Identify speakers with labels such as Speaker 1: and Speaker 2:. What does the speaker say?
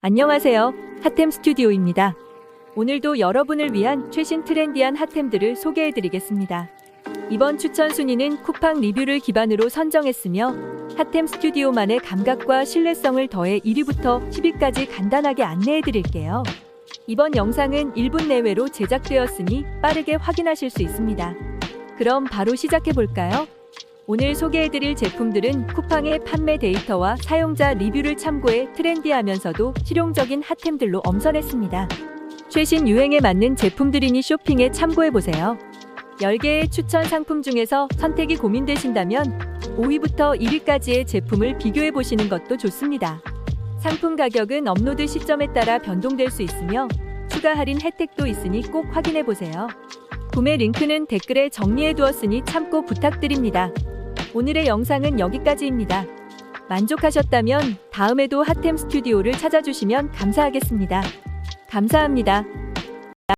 Speaker 1: 안녕하세요. 핫템 스튜디오입니다. 오늘도 여러분을 위한 최신 트렌디한 핫템들을 소개해 드리겠습니다. 이번 추천 순위는 쿠팡 리뷰를 기반으로 선정했으며 핫템 스튜디오만의 감각과 신뢰성을 더해 1위부터 10위까지 간단하게 안내해 드릴게요. 이번 영상은 1분 내외로 제작되었으니 빠르게 확인하실 수 있습니다. 그럼 바로 시작해 볼까요? 오늘 소개해드릴 제품들은 쿠팡의 판매 데이터와 사용자 리뷰를 참고해 트렌디하면서도 실용적인 핫템들로 엄선했습니다. 최신 유행에 맞는 제품들이니 쇼핑에 참고해보세요. 10개의 추천 상품 중에서 선택이 고민되신다면 5위부터 1위까지의 제품을 비교해보시는 것도 좋습니다. 상품 가격은 업로드 시점에 따라 변동될 수 있으며 추가 할인 혜택도 있으니 꼭 확인해보세요. 구매 링크는 댓글에 정리해두었으니 참고 부탁드립니다. 오늘의 영상은 여기까지입니다. 만족하셨다면 다음에도 핫템 스튜디오를 찾아주시면 감사하겠습니다. 감사합니다.